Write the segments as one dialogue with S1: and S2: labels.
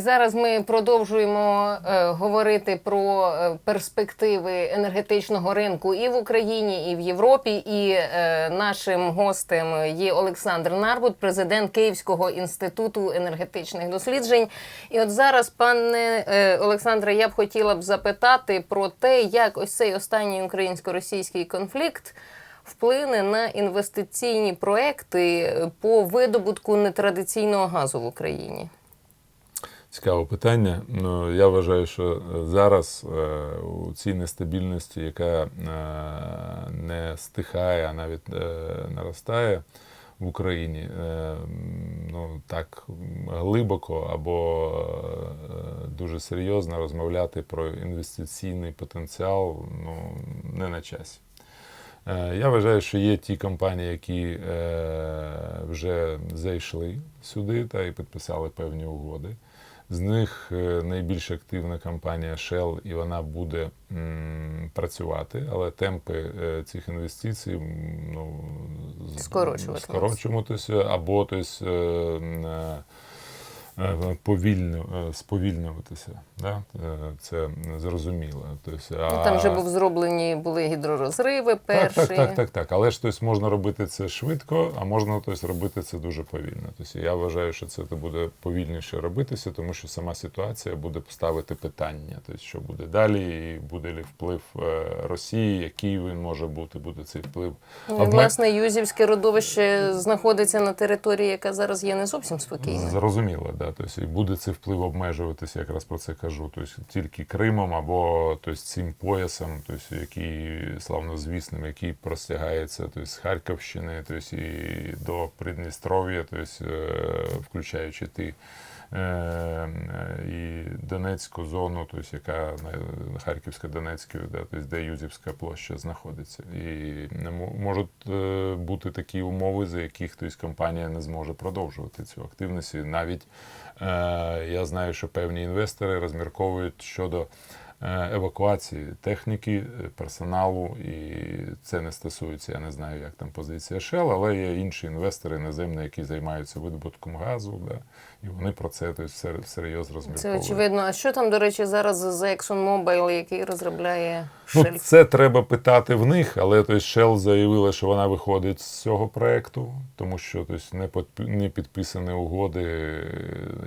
S1: Зараз ми продовжуємо е, говорити про е, перспективи енергетичного ринку і в Україні, і в Європі. І е, нашим гостем є Олександр Нарбут, президент Київського інституту енергетичних досліджень. І от зараз, пане е, Олександре, я б хотіла б запитати про те, як ось цей останній українсько-російський конфлікт вплине на інвестиційні проекти е, по видобутку нетрадиційного газу в Україні.
S2: Цікаве питання. Ну, я вважаю, що е, зараз е, у цій нестабільності, яка е, не стихає, а навіть наростає в Україні, ну так глибоко або дуже серйозно розмовляти про інвестиційний потенціал ну, не на часі. Я вважаю, що є ті компанії, які вже зайшли сюди та і підписали певні угоди. З них е, найбільш активна компанія Shell, і вона буде м, працювати, але темпи е, цих інвестицій ну, скорочуватися або тось. е, е, повільно, е, сповільнюватися. Да? Е, Це зрозуміло. Тобто,
S1: Ну, там вже був зроблені були гідророзриви
S2: так,
S1: перші.
S2: так, так, так, так. Але ж тобто, можна робити це швидко, а можна тобто, робити це дуже повільно. Тобто, я вважаю, що це буде повільніше робитися, тому що сама ситуація буде ставити питання. Тобто, що буде далі, і буде ли вплив е, Росії, який він може бути, буде цей вплив.
S1: Ну, власне, Юзівське родовище знаходиться на території, яка зараз є не зовсім спокійна.
S2: Зрозуміло, да. Тобто, і буде цей вплив обмежуватися, якраз про це кажу. Тобто, тільки Кримом або тобто, цим поясом, тобто, який славнозвісним, який простягається тобто, з Харківщини, тобто, і до Придністров'я, тобто, включаючи ті. е, І Донецьку зону, тобто, яка Харківська Донецька, да, тобто, де Юзівська площа знаходиться. І можуть е, бути такі умови, за яких тобто, компанія не зможе продовжувати цю активність. Навіть я знаю, що певні інвестори розмірковують щодо е, евакуації техніки, е, персоналу, і це не стосується, я не знаю, як там позиція Shell, але є інші інвестори іноземні, які займаються видобутком газу, да, і вони про це всер- всерйоз
S1: Це очевидно. А що там, до речі, зараз за ExxonMobil, який розробляє
S2: Ну, це треба питати в них, але тобто, Shell заявила, що вона виходить з цього проекту, тому що тобто, не, не підписані угоди,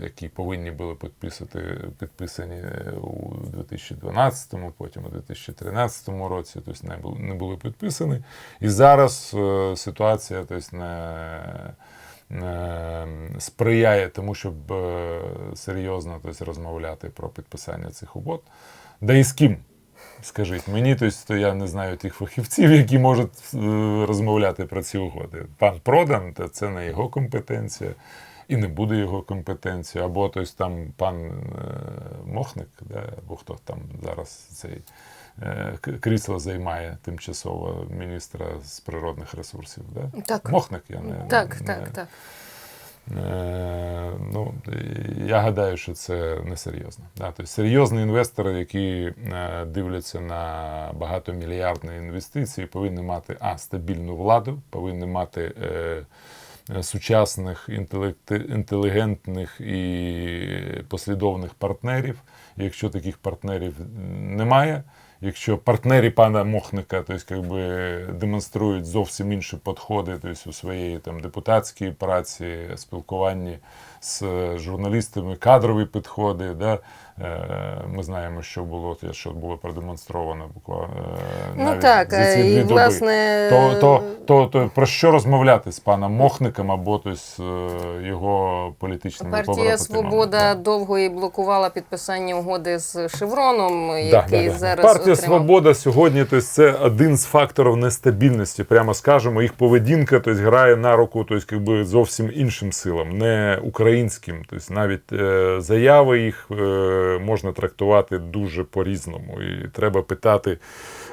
S2: які повинні були підписати, підписані е, у 2012-му, потім у 2013 році, тобто не були, не були підписані. І зараз е, ситуація тобто, не сприяє тому, щоб е, серйозно тобто, розмовляти про підписання цих угод. Да і з ким? Скажіть мені, тобто, я не знаю тих фахівців, які можуть е, розмовляти про ці угоди. Пан Продан, то це не його компетенція, і не буде його компетенція. Або тобто, там пан е, Мохник, да, або хто там зараз цей крісло займає тимчасово міністра з природних ресурсів. Да?
S1: Так.
S2: Мохник, я не
S1: Так,
S2: не-
S1: так, так.
S2: Е, Ну, я гадаю, що це несерйозно. Да? Тобто серйозні інвестори, які е, дивляться на багатомільярдні інвестиції, повинні мати а, стабільну владу, повинні мати е, е, сучасних, інтелігентних і послідовних партнерів. Якщо таких партнерів немає, Якщо партнери пана Мохника тобто, як би, демонструють зовсім інші підходи тобто, у своєї там, депутатській праці, спілкуванні з журналістами, кадрові підходи. Да? Е, Ми знаємо, що було, що було продемонстровано буквально е,
S1: Ну так,
S2: за
S1: і,
S2: доби.
S1: власне,
S2: То, то, то, то про що розмовляти з паном Мохником або тобто, е, його політичними
S1: Партія? Свобода
S2: Да.
S1: довго і блокувала підписання угоди з Шевроном, який
S2: да, да.
S1: зараз
S2: Партія
S1: отримав.
S2: Свобода сьогодні тобто, це один з факторів нестабільності. Прямо скажемо, їх поведінка тобто, грає на руку тобто, якби, зовсім іншим силам, не українським. Тобто, навіть е, заяви їх е, можна трактувати дуже по-різному. І треба питати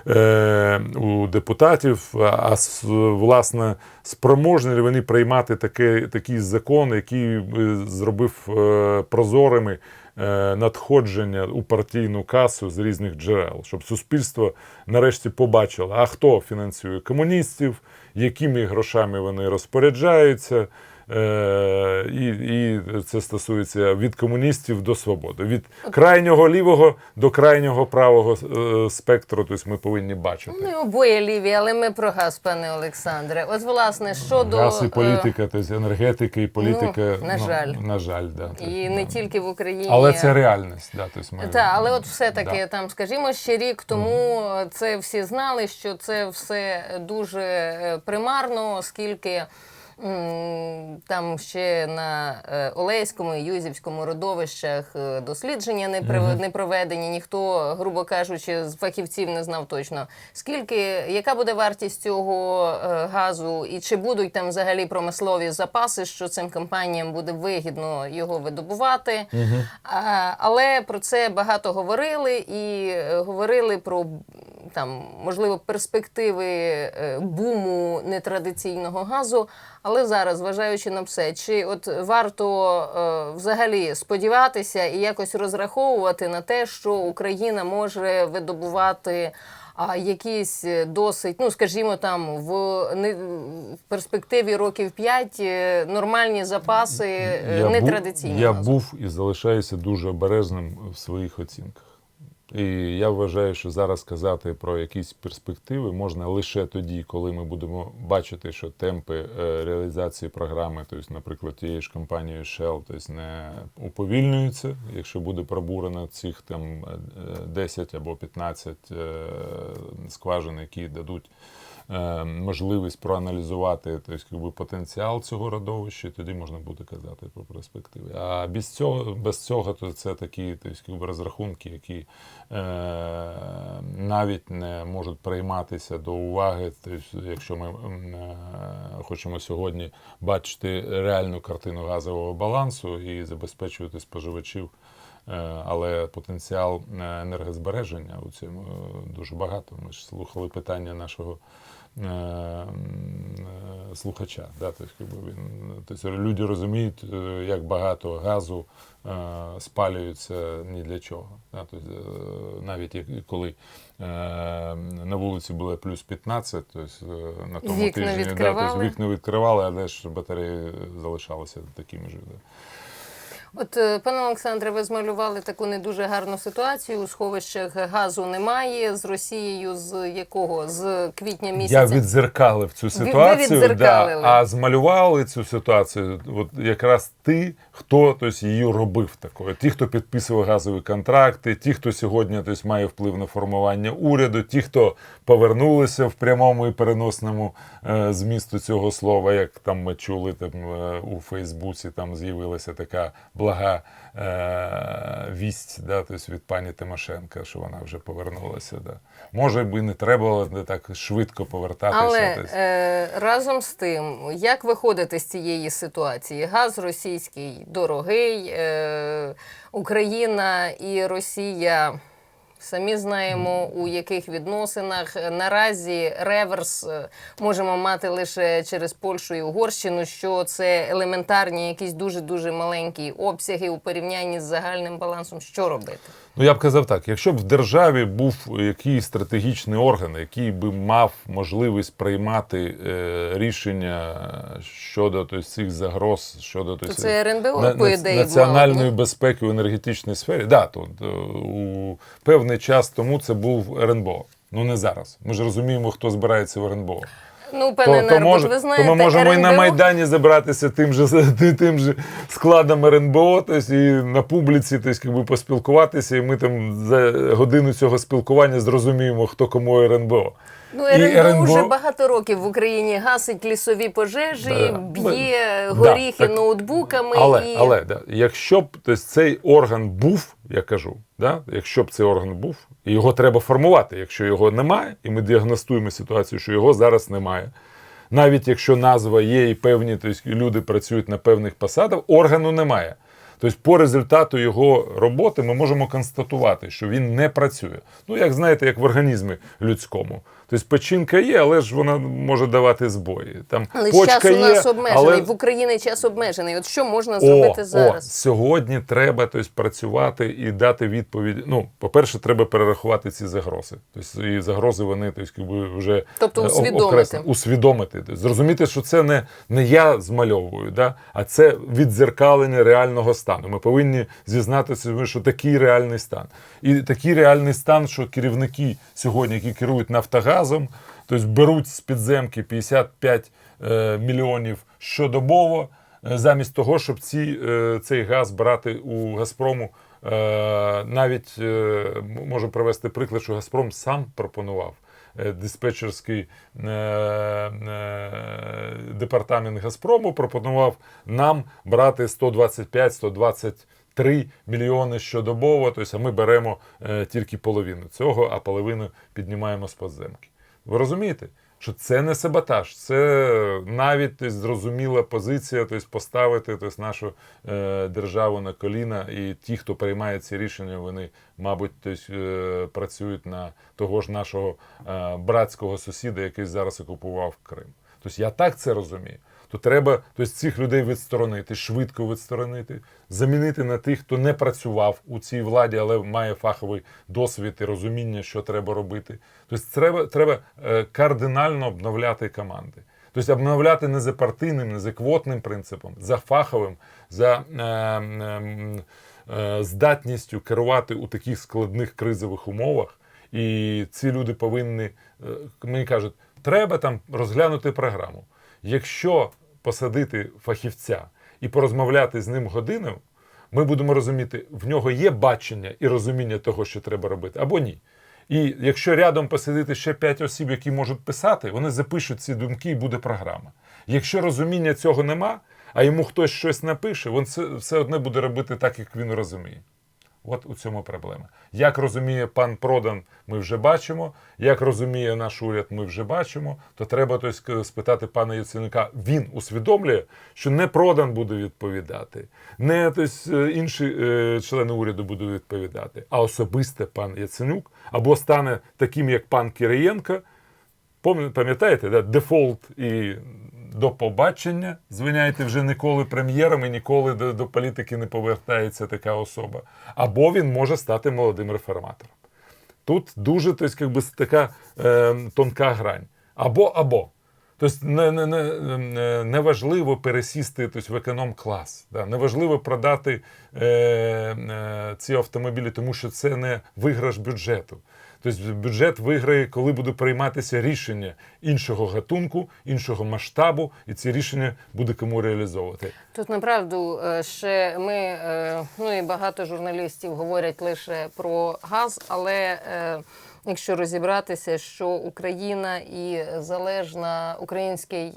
S2: е, у депутатів, а власне спроможні ли вони приймати таке, такий закон, який зробив прозорими надходження у партійну касу з різних джерел, щоб суспільство нарешті побачило, а хто фінансує комуністів, якими грошами вони розпоряджаються. Е, і, і це стосується від комуністів до свободи, від крайнього лівого до крайнього правого е, спектру. Тобто ми повинні бачити.
S1: Ми обоє ліві, але ми про газ, пане Олександре. От, власне, щодо
S2: Газ і
S1: е,
S2: політика, тобто енергетика і політика.
S1: Ну, на жаль.
S2: на жаль, да,
S1: і не тільки в Україні,
S2: але це реальність. Да, тобто ми,
S1: Так, але от все-таки
S2: да.
S1: там, скажімо, ще рік тому це всі знали, що це все дуже примарно, оскільки. Там ще на е, Олеському і Юзівському родовищах е, дослідження не, прив- не проведені. Ніхто, грубо кажучи, з фахівців не знав точно, скільки, яка буде вартість цього е, газу, і чи будуть там взагалі промислові запаси, що цим компаніям буде вигідно його видобувати. А, але про це багато говорили і говорили про там, можливо, перспективи е, буму нетрадиційного газу. Але зараз, зважаючи на все, чи от варто е, взагалі сподіватися і якось розраховувати на те, що Україна може видобувати. А якісь е, досить, ну скажімо, там в, не, в перспективі років 5 нормальні запаси
S2: був, я був і залишаюся дуже обережним в своїх оцінках. І я вважаю, що зараз казати про якісь перспективи можна лише тоді, коли ми будемо бачити, що темпи е, реалізації програми, тобто, наприклад, тієї ж компанії Shell, тобто не уповільнюються, якщо буде пробурено цих там е, 10 або 15 е, скважин, які дадуть е, можливість проаналізувати тобто, потенціал цього родовища, тоді можна буде казати про перспективи. А без цього, без цього то це такі тобто, розрахунки, які е, навіть не можуть прийматися до уваги, тобто, якщо ми е, хочемо сьогодні бачити реальну картину газового балансу і забезпечувати споживачів. Е, Але потенціал е, енергозбереження у цьому е, дуже багато. Ми ж слухали питання нашого е, е, слухача. Да? Тобто, він, тобто люди розуміють, е, як багато газу е, спалюється ні для чого. Да? Тобто, е, навіть коли е, на вулиці було плюс 15, тобто, е, на тому
S1: Вікна
S2: тижні да, тобто, вікна відкривали, але ж батареї залишалися такими ж. Да.
S1: От, е, пане Олександре, ви змалювали таку не дуже гарну ситуацію. У сховищах газу немає з Росією. З якого? З квітня місяця.
S2: Я відзеркалив цю ситуацію,
S1: віддзеркалили.
S2: да, а змалювали цю ситуацію. От якраз ті, хто тобто, її робив такою. Ті, хто підписував газові контракти, ті, хто сьогодні тобто, має вплив на формування уряду, ті, хто повернулися в прямому і переносному е, змісту цього слова, як там ми чули там, е, у Фейсбуці, там з'явилася така блага е, вість да, тобто, від пані Тимошенка, що вона вже повернулася. Да. Може би не треба було не так швидко повертатися.
S1: Але
S2: тобто.
S1: е, разом з тим, як виходити з цієї ситуації? Газ російський дорогий, е, Україна і Росія. Самі знаємо, у яких відносинах наразі реверс е, можемо мати лише через Польщу і Угорщину, що це елементарні, якісь дуже дуже маленькі обсяги у порівнянні з загальним балансом. Що робити?
S2: Ну, я б казав так: якщо б в державі був якийсь стратегічний орган, який би мав можливість приймати е, рішення щодо тобто, цих загроз, щодо
S1: То
S2: тобто,
S1: це РНБО,
S2: на-
S1: по
S2: на-
S1: ідеї,
S2: національної безпеки в енергетичній сфері. Да, то, е, у певний час тому це був РНБО. Ну не зараз. Ми ж розуміємо, хто збирається в РНБО.
S1: Ну,
S2: То,
S1: пане
S2: то,
S1: Нербут,
S2: може,
S1: ви знаєте,
S2: то ми можемо і на Майдані забратися тим же, тим же складом РНБО, тобто, і на публіці тобто, якби, поспілкуватися, і ми там за годину цього спілкування зрозуміємо, хто кому РНБО.
S1: Ну,
S2: І
S1: РНБО
S2: РНБО
S1: вже багато років в Україні гасить лісові пожежі,
S2: Да.
S1: б'є
S2: Да,
S1: горіхи
S2: так.
S1: ноутбуками.
S2: Але,
S1: і...
S2: але да, якщо б тобто, цей орган був, я кажу, да, якщо б цей орган був, і його треба формувати. Якщо його немає, і ми діагностуємо ситуацію, що його зараз немає. Навіть якщо назва є і певні тобто, люди працюють на певних посадах, органу немає. Тобто, по результату його роботи ми можемо констатувати, що він не працює. Ну, як знаєте, як в організмі людському. Тобто печінка є, але ж вона може давати збої. Там
S1: Але
S2: почка
S1: час у
S2: є,
S1: нас обмежений,
S2: але
S1: в Україні час обмежений. От що можна зробити
S2: о,
S1: зараз?
S2: О, сьогодні треба тобто, працювати і дати відповідь. Ну, по-перше, треба перерахувати ці загрози. Тобто, і загрози вони тобто, вже
S1: Тобто
S2: е,
S1: усвідомити.
S2: окреслені. усвідомити. Тобто, зрозуміти, що це не, не я змальовую, да? а це віддзеркалення реального стану. Ми повинні зізнатися, що такий реальний стан. І такий реальний стан, що керівники сьогодні, які керують Нафтогазом, тобто беруть з підземки 55 е, мільйонів щодобово, е, замість того, щоб ці, е, цей газ брати у Газпрому. Навіть можу привести приклад, що Газпром сам пропонував диспетчерський департамент Газпрому пропонував нам брати 125-123 мільйони щодобово. Тобто, ми беремо е, тільки половину цього, а половину піднімаємо з подземки. Ви розумієте? Що це не саботаж, це навіть тобто, зрозуміла позиція, тобто поставити тобто, нашу е, державу на коліна, і ті, хто приймає ці рішення, вони, мабуть, тобто, працюють на того ж нашого братського сусіда, який зараз окупував Крим. Тобто я так це розумію. То треба тобто, цих людей відсторонити, швидко відсторонити, замінити на тих, хто не працював у цій владі, але має фаховий досвід і розуміння, що треба робити. Тобто треба, треба е, кардинально обновляти команди. Тобто обновляти не за партийним, не за квотним принципом, за фаховим, за е, е, е, здатністю керувати у таких складних кризових умовах. І ці люди повинні, е, мені кажуть, треба там розглянути програму. Якщо посадити фахівця і порозмовляти з ним годину, ми будемо розуміти, в нього є бачення і розуміння того, що треба робити, або ні. І якщо рядом посадити ще п'ять осіб, які можуть писати, вони запишуть ці думки і буде програма. Якщо розуміння цього нема, а йому хтось щось напише, він все, одне буде робити так, як він розуміє. От у цьому проблема. Як розуміє пан Продан, ми вже бачимо. Як розуміє наш уряд, ми вже бачимо. То треба тобто, спитати пана Яценюка. Він усвідомлює, що не Продан буде відповідати, не тобто, інші е, члени уряду будуть відповідати, а особисто пан Яценюк або стане таким, як пан Кириєнко. Пам'ятаєте, да? дефолт і до побачення. Звиняйте вже ніколи прем'єром і ніколи до, до політики не повертається така особа. Або він може стати молодим реформатором. Тут дуже тобто, як би, така е, тонка грань. Або або. Тобто не, не, не, не, неважливо пересісти тобто, в економ-клас. Да? Неважливо продати е, е, ці автомобілі, тому що це не виграш бюджету. Тобто бюджет виграє, коли буде прийматися рішення іншого гатунку, іншого масштабу, і ці рішення буде кому реалізовувати.
S1: Тут направду е, ще ми, е, ну і багато журналістів говорять лише про газ, але е, якщо розібратися, що Україна і залежна український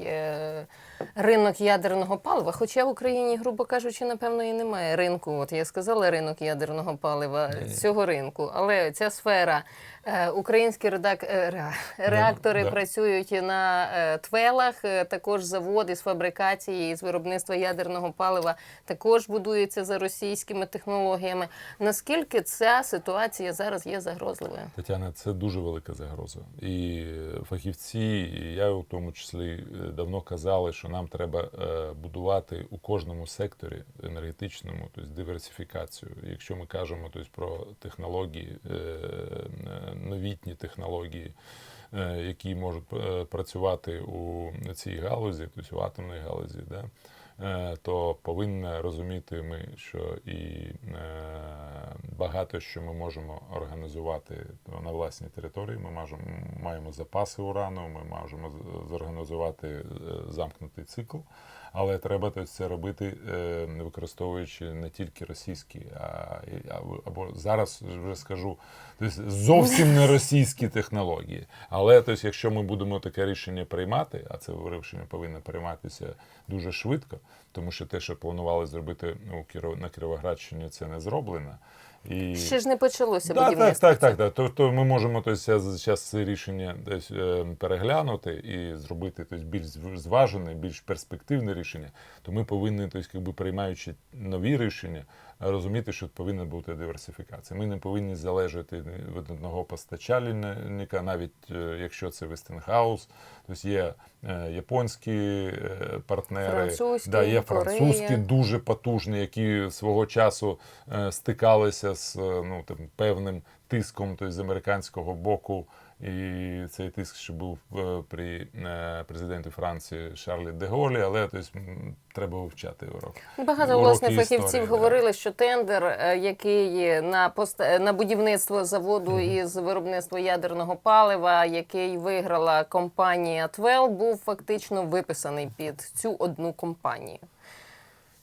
S1: ринок ядерного палива, хоча в Україні, грубо кажучи, напевно, і немає ринку. От я сказала ринок ядерного палива
S2: Ні-ні.
S1: цього ринку, але ця сфера. е, Українські редак... е, ре- реактори
S2: да.
S1: працюють на е, твелах. Також завод із фабрикації з виробництва ядерного палива також будується за російськими технологіями. Наскільки ця ситуація зараз є загрозливою?
S2: Тетяна, це дуже велика загроза. І фахівці, і я у тому числі давно казали, що нам треба е, будувати у кожному секторі енергетичному, тобто диверсифікацію. Якщо ми кажемо тобто, про технології, е, новітні технології, е, які можуть працювати у цій галузі, тобто у атомній галузі, да, то повинна розуміти ми, що і е, багато що ми можемо організувати на власній території. Ми маємо запаси урану, ми можемо зорганізувати е, замкнутий цикл. Але треба це робити, е, використовуючи не тільки російські, а, або зараз вже скажу, тобто, зовсім не російські технології. Але тобто, якщо ми будемо таке рішення приймати, а це рішення повинно прийматися дуже швидко, тому що те, що планували зробити Кіро- на Кіровоградщині, це не зроблено. І...
S1: Ще ж не почалося
S2: Да,
S1: будівництво.
S2: так, так, так. Тобто ми можемо тобто, зараз це рішення десь е, переглянути і зробити тось, більш зв- зважене, більш перспективне рішення. То ми повинні, тобто, якби приймаючи нові рішення, розуміти, що повинна бути диверсифікація. Ми не повинні залежати від одного постачальника, навіть е, якщо це Westinghouse, тобто є е, японські е, партнери,
S1: Французькі,
S2: да, є
S1: Корея.
S2: французькі дуже потужні, які свого часу стикалися з ну, там, певним тиском тобто, з американського боку. І цей тиск ще був е, при е, президенті Франції Шарлі де Голі, але тобто, треба вивчати урок.
S1: Багато
S2: Уроки
S1: власне
S2: історії,
S1: фахівців
S2: да.
S1: говорили, що тендер, е, який на пост... на будівництво заводу із виробництва ядерного палива, який виграла компанія Твел, був фактично виписаний під цю одну компанію.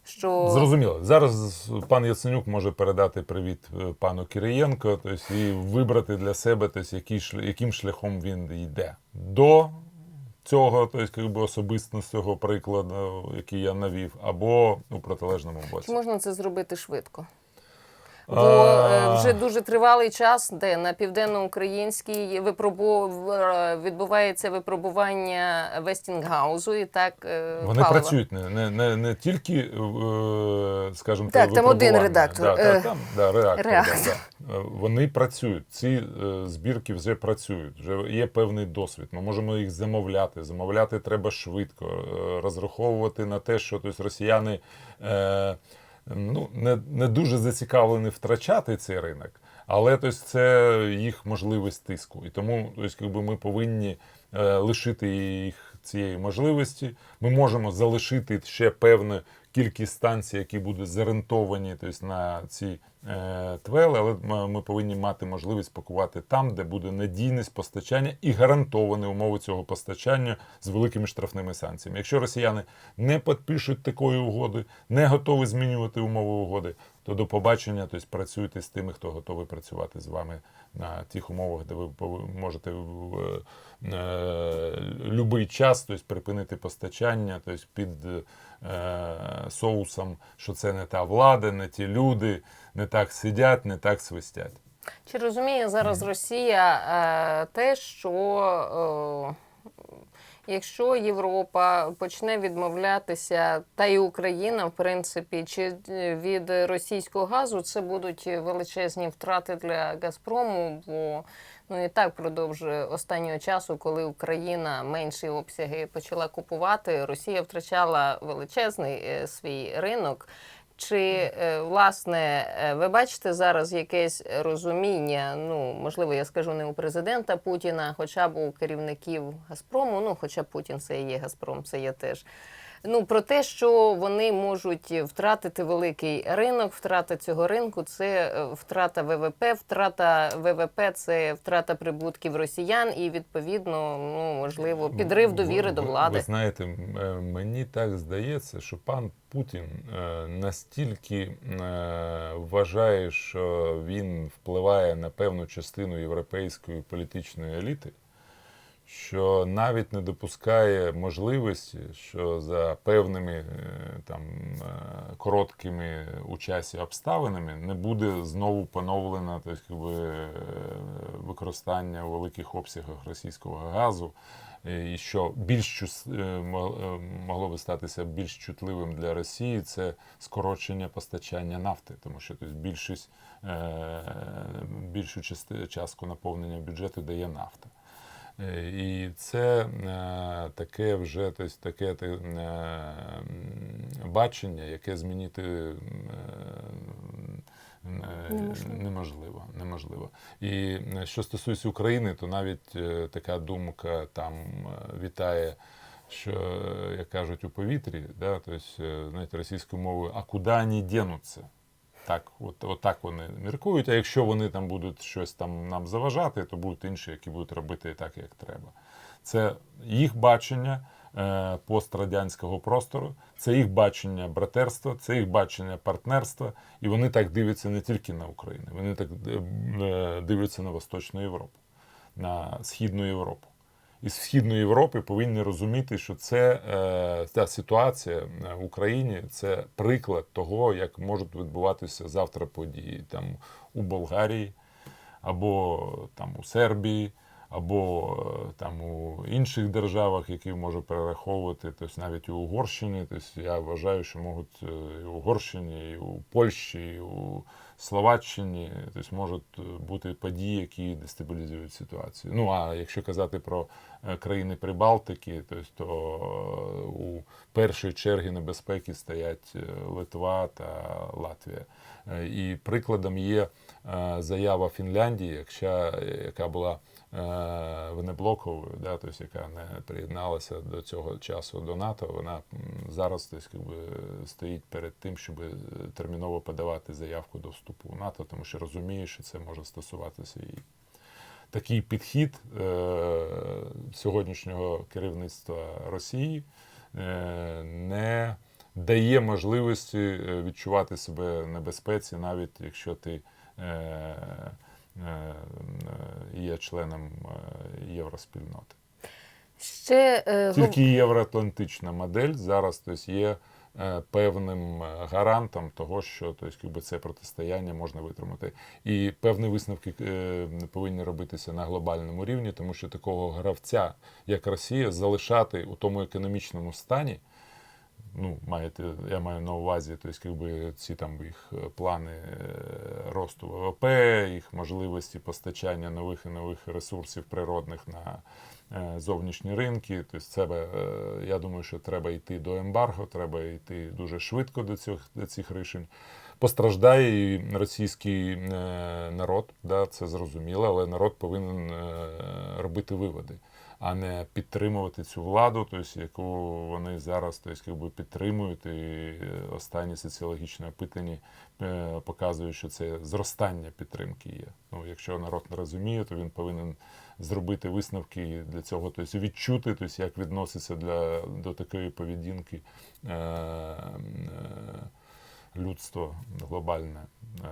S1: Що
S2: Зрозуміло. Зараз пан Яценюк може передати привіт е, пану Кириєнко тобто, і вибрати для себе, тобто, який, яким шляхом він йде. До цього, тобто, якби особистого прикладу, який я навів, або у протилежному боці.
S1: чи можна це зробити швидко? Бо е, вже дуже тривалий час, де на південноукраїнській випробу... е, відбувається випробування Вестінгаузу, і так е,
S2: Вони
S1: палива.
S2: працюють не, не, не, не тільки, е, скажімо,
S1: Так, там один редактор,
S2: Да, та, там, да, реактор,
S1: реактор.
S2: Да, да. Вони працюють. Ці е, збірки вже працюють. Вже є певний досвід. Ми можемо їх замовляти. Замовляти треба швидко, розраховувати на те, що тобто, росіяни е, ну, не, не дуже зацікавлені втрачати цей ринок. Але тобто, це їх можливість тиску. І тому тобто, якби ми повинні е, лишити їх цієї можливості. Ми можемо залишити ще певну кількість станцій, які будуть зарентовані тобто, на ці е, твели, але ми повинні мати можливість пакувати там, де буде надійність постачання і гарантовані умови цього постачання з великими штрафними санкціями. Якщо росіяни не підпишуть такої угоди, не готові змінювати умови угоди, то до побачення, тобто працюйте з тими, хто готовий працювати з вами на тих умовах, де ви можете в е, будь-який час тобто, припинити постачання, тобто під е, соусом, що це не та влада, не ті люди, не так сидять, не так свистять.
S1: Чи розуміє зараз Росія е, те, що е, якщо Європа почне відмовлятися, та й Україна, в принципі, чи е, від російського газу, це будуть величезні втрати для Газпрому, бо ну і так впродовж останнього часу, коли Україна менші обсяги почала купувати, Росія втрачала величезний е, свій ринок. Чи е, власне е, ви бачите зараз якесь розуміння? Ну можливо, я скажу не у президента Путіна, хоча б у керівників Газпрому. Ну, хоча Путін це і є Газпром, це є теж. Ну про те, що вони можуть втратити великий ринок, втрата цього ринку це е, втрата ВВП, втрата ВВП це втрата прибутків росіян, і відповідно, ну можливо, підрив довіри
S2: Ви-
S1: до влади.
S2: Ви знаєте, е, мені так здається, що пан Путін е, настільки вважає, що він впливає на певну частину європейської політичної еліти, що навіть не допускає можливості, що за певними е, там е, короткими у часі обставинами не буде знову поновлено так, якби, е, використання у великих обсягах російського газу. І що більш могло би статися більш чутливим для Росії, це скорочення постачання нафти, тому що тобто, більшість більшу частку наповнення бюджету дає нафта. Е, І це е, таке вже тобто, таке е, бачення, яке змінити
S1: Неможливо.
S2: неможливо. неможливо. І що стосується України, то навіть така думка там вітає. Що, як кажуть, у повітрі, да, тобто, знаєте, російською мовою, а куди вони дінуться? Так, от, от так вони міркують. А якщо вони там будуть щось там нам заважати, то будуть інші, які будуть робити так, як треба. Це їх бачення е, пострадянського простору, це їх бачення братерства, це їх бачення партнерства, і вони так дивляться не тільки на Україну, вони так е, дивляться на Восточну Європу, на Східну Європу. Із Східної Європи повинні розуміти, що це е, ця ситуація е, в Україні це приклад того, як можуть відбуватися завтра події там у Болгарії, або там у Сербії, або е, там у інших державах, які можу перераховувати, тобто навіть у Угорщині. Тобто я вважаю, що можуть і у Угорщині, і у Польщі, і у Словаччині, тобто можуть бути події, які дестабілізують ситуацію. Ну а якщо казати про е, країни Прибалтики, тобто, то е, у першій черги небезпеки стоять е, Литва та Латвія. Е, І прикладом є е, заява Фінляндії, яка була е, внеблоковою, да, тобто, яка не приєдналася до цього часу до НАТО, вона зараз тобто, стоїть перед тим, щоб терміново подавати заявку до вступу в НАТО, тому що розуміє, що це може стосуватися і такий підхід е, сьогоднішнього керівництва Росії е, не дає можливості е, відчувати себе в небезпеці, навіть якщо ти е, є членом е, євроспільноти.
S1: Ще е,
S2: Тільки євроатлантична модель зараз тобто, є е, певним е, гарантом того, що тобто, це протистояння можна витримати. І певні висновки е, повинні робитися на глобальному рівні, тому що такого гравця, як Росія, залишати у тому економічному стані. Ну, маєте, я маю на увазі, тобто, якби ці там їх е, плани е, росту ВВП, їх можливості постачання нових і нових ресурсів природних на е, зовнішні ринки. Тобто, це, я думаю, що треба йти до ембарго, треба йти дуже швидко до цих, до цих рішень. Постраждає і російський народ, да, це зрозуміло, але народ повинен робити виводи, а не підтримувати цю владу, тобто, яку вони зараз тобто, якби підтримують. І е, останні соціологічні опитані е, показують, що це зростання підтримки є. Ну, якщо народ не розуміє, то він повинен зробити висновки для цього, тобто відчути, тобто, як відноситься для, до такої поведінки. Е, е, людство глобальне е,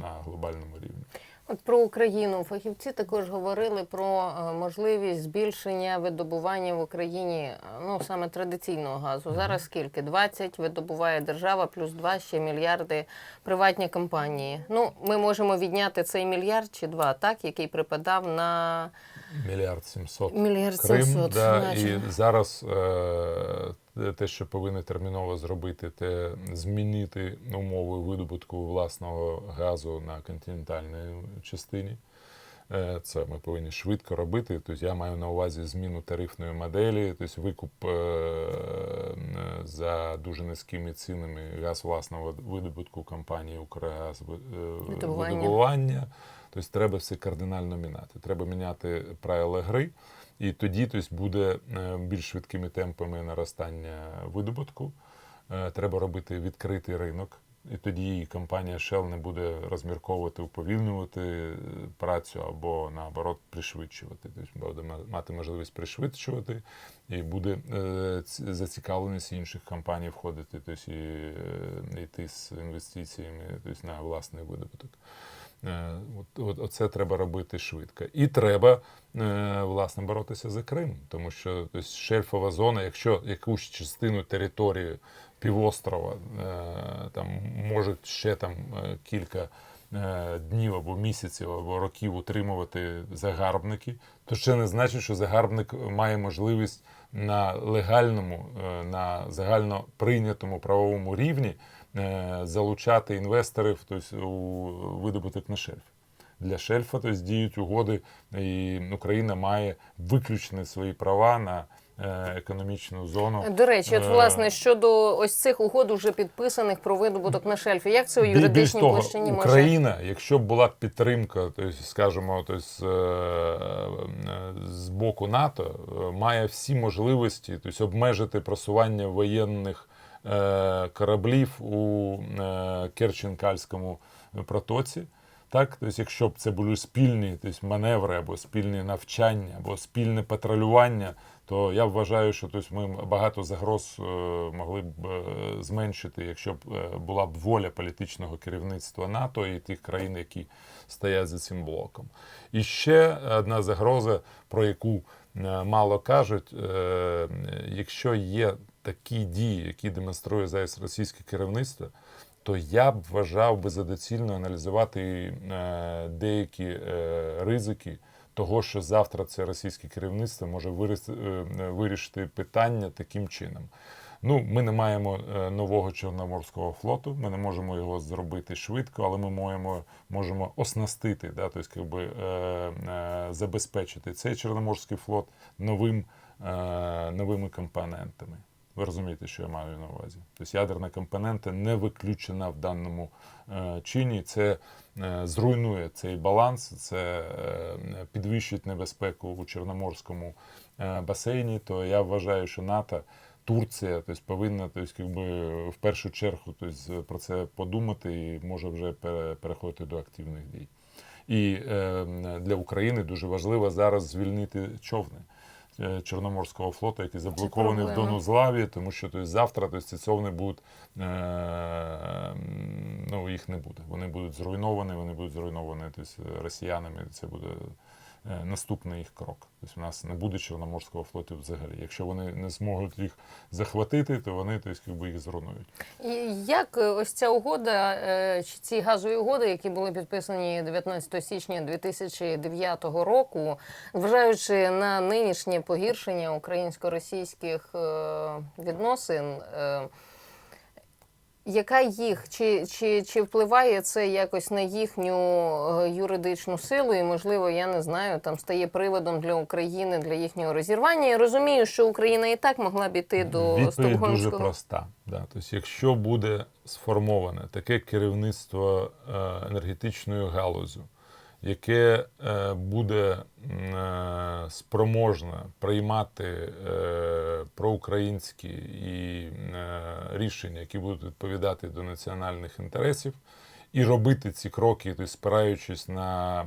S2: на глобальному рівні.
S1: От про Україну фахівці також говорили про е, можливість збільшення видобування в Україні е, ну саме традиційного газу. Зараз скільки? 20 видобуває держава, плюс 2 ще мільярди приватні компанії. Ну, ми можемо відняти цей мільярд чи два, так, який припадав на
S2: Мільярд сімсот
S1: мільярд. 700.
S2: Да, і зараз е, те, що повинні терміново зробити, те змінити умови видобутку власного газу на континентальній частині. Е, Це ми повинні швидко робити. Тобто я маю на увазі зміну тарифної моделі, тобто викуп е, за дуже низькими цінами газ власного видобутку компанії Укргаз е,
S1: видобування.
S2: Тобто треба все кардинально міняти. Треба міняти правила гри, і тоді тобто, буде е, більш швидкими темпами наростання видобутку. Е, Треба робити відкритий ринок. І тоді компанія Shell не буде розмірковувати, уповільнювати е, працю або наоборот пришвидшувати. Тобто буде мати можливість пришвидшувати, і буде зацікавленість інших компаній входити, тобто і йти з інвестиціями тобто, на власний видобуток. Е, От, оце треба робити швидко. І треба е, власне боротися за Крим, тому що тобто, шельфова зона, якщо якусь частину території півострова е, там може ще там кілька днів або місяців або років утримувати загарбники, то ще не значить, що загарбник має можливість на легальному, на загально прийнятому правовому рівні залучати інвесторів тобто, у видобуток на шельфі. Для шельфа тобто, діють угоди, і Україна має виключені свої права на е, економічну зону.
S1: До речі, от
S2: Е,
S1: власне щодо ось цих угод, уже підписаних про видобуток на шельфі. Як це у юридичній
S2: того,
S1: площині може?
S2: Україна, якщо б була підтримка, тобто, скажімо, е, е, з боку НАТО, е, має всі можливості тобто, обмежити просування воєнних е, кораблів у е, Керченкальському протоці. Так, тобто, якщо б це були спільні тобто, маневри або спільні навчання, або спільне патрулювання, то я вважаю, що тобто, ми багато загроз е, могли б е, зменшити, якщо б е, була б воля політичного керівництва НАТО і тих країн, які стоять за цим блоком. І ще одна загроза, про яку е, мало кажуть, е, якщо є такі дії, які демонструє зараз російське керівництво, то я б вважав би за доцільно аналізувати е, деякі е, ризики того, що завтра це російське керівництво може е, вирішити питання таким чином. Ну, ми не маємо нового Чорноморського флоту, ми не можемо його зробити швидко, але ми можемо, можемо оснастити, да, тобто, якби, е, е, забезпечити цей Чорноморський флот новим, е, новими компонентами. Ви розумієте, що я маю на увазі? Тобто ядерна компонента не виключена в даному е, чині. Це е, зруйнує цей баланс, це е, підвищить небезпеку у Чорноморському е, басейні. То я вважаю, що НАТО, Турція тобто, повинна тобто, якби, в першу чергу тобто, про це подумати і може вже пере- переходити до активних дій. І е, для України дуже важливо зараз звільнити човни. Е, Чорноморського флоту, який заблокований в. Донузлаві, тому що то завтра то ці совни будуть е, ну, їх не буде. Вони будуть зруйновані, вони будуть зруйновані тобто, росіянами. Це буде наступний їх крок. Тобто, у нас не буде Чорноморського флоту взагалі. Якщо вони не зможуть їх захватити, то вони тобто, їх зруйнують.
S1: І Як е, ось ця угода, е, чи ці газові угоди, які були підписані 19 січня 2009 року, зважаючи на нинішнє погіршення українсько-російських е, відносин, е, яка їх чи, чи, чи впливає це якось на їхню е, юридичну силу, і можливо, я не знаю, там стає приводом для України для їхнього розірвання. Я розумію, що Україна і так могла б іти до
S2: Відповідь дуже проста. Да. Тобто, якщо буде сформоване таке керівництво е, енергетичною галузю, яке е, буде е, спроможне приймати е, проукраїнські і рішення, які будуть відповідати до національних інтересів, і робити ці кроки, тобто, спираючись на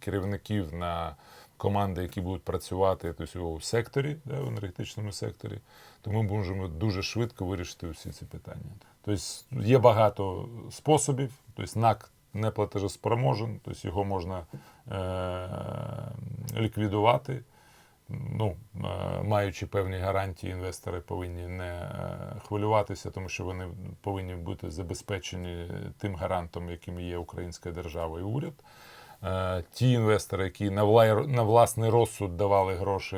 S2: керівників, на команди, які будуть працювати тобто, у секторі, да, в енергетичному секторі, то ми можемо дуже швидко вирішити всі ці питання. Тобто є багато способів, тобто НАК не платежеспроможен, тобто його можна е- ліквідувати. Ну, е, маючи певні гарантії, інвестори повинні не е, хвилюватися, тому що вони повинні бути забезпечені тим гарантом, яким є українська держава і уряд. Е, Ті інвестори, які на, власний розсуд давали гроші,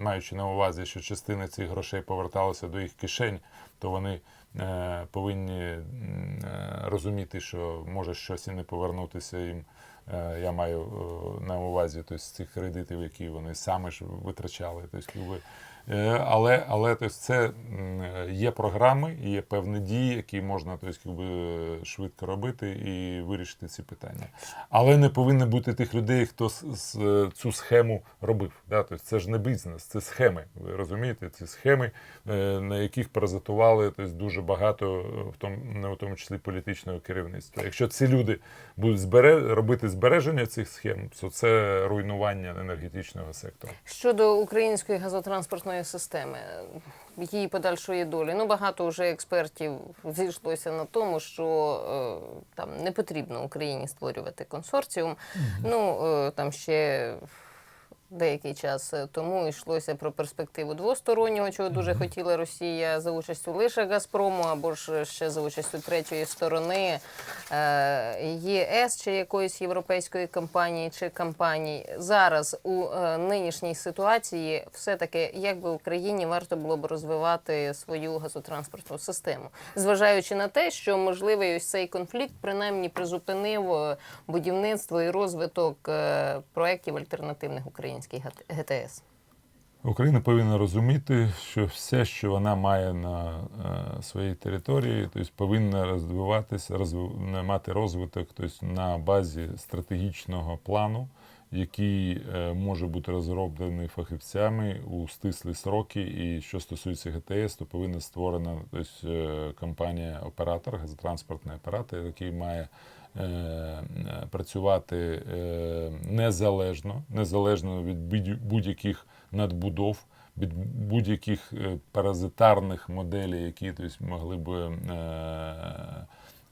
S2: маючи на увазі, що частина цих грошей поверталася до їх кишень, то вони повинні розуміти, що може щось і не повернутися їм. Е, Я маю е, на увазі тобто, цих кредитів, які вони саме ж витрачали. Тобто, але але тобто, це є програми, є певні дії, які можна тобто, швидко робити і вирішити ці питання. Але не повинно бути тих людей, хто цю схему робив. Да? Тобто, це ж не бізнес, це схеми. Ви розумієте? Ці схеми, на яких паразитували тобто, дуже багато, в тому, в тому числі політичного керівництва. Якщо ці люди будуть збере, робити збереження цих схем, то це руйнування енергетичного сектору.
S1: Щодо української газотранспортної системи, її подальшої долі. Ну багато вже експертів зійшлося на тому, що е, там не потрібно Україні створювати консорціум. Ну е, там ще. Деякий час тому йшлося про перспективу двостороннього, чого дуже хотіла Росія за участю лише Газпрому, або ж ще за участю третьої сторони е, ЄС чи якоїсь європейської компанії чи компаній. Зараз у е, нинішній ситуації все-таки як би Україні варто було б розвивати свою газотранспортну систему, зважаючи на те, що можливий ось цей конфлікт принаймні призупинив е, будівництво і розвиток е, проєктів альтернативних українських ГТ- ГТС.
S2: Україна повинна розуміти, що все, що вона має на е, своїй території, тобто повинна розвиватися, розв... мати розвиток тобто, на базі стратегічного плану, який е, може бути розроблений фахівцями у стислі сроки. І що стосується ГТС, то повинна створена тобто, е, компанія-оператор, газотранспортний оператор, який має працювати е, незалежно, незалежно від будь- будь-яких надбудов, від будь-яких е, паразитарних моделей, які тобто, могли б е,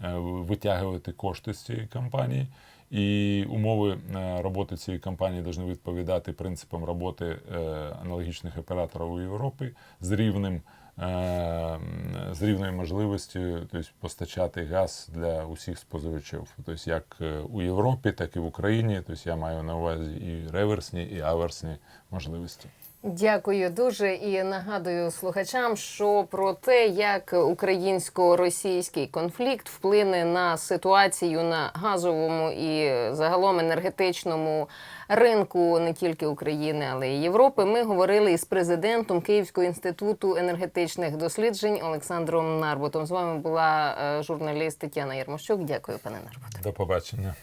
S2: е, витягувати кошти з цієї компанії. І умови е, роботи цієї компанії повинні відповідати принципам роботи е, аналогічних операторів у Європі з рівнем е, з рівною можливістю тобто, постачати газ для усіх споживачів. Тобто, як е, у Європі, так і в Україні. Тобто, я маю на увазі і реверсні, і аверсні можливості.
S1: Дякую дуже і нагадую слухачам, що про те, як українсько-російський конфлікт вплине на ситуацію на газовому і загалом енергетичному ринку не тільки України, але й Європи. Ми говорили із президентом Київського інституту енергетичних досліджень Олександром Нарботом. З вами була е, журналіст Тетяна Єрмощук. Дякую, пане Нарботе.
S2: До побачення.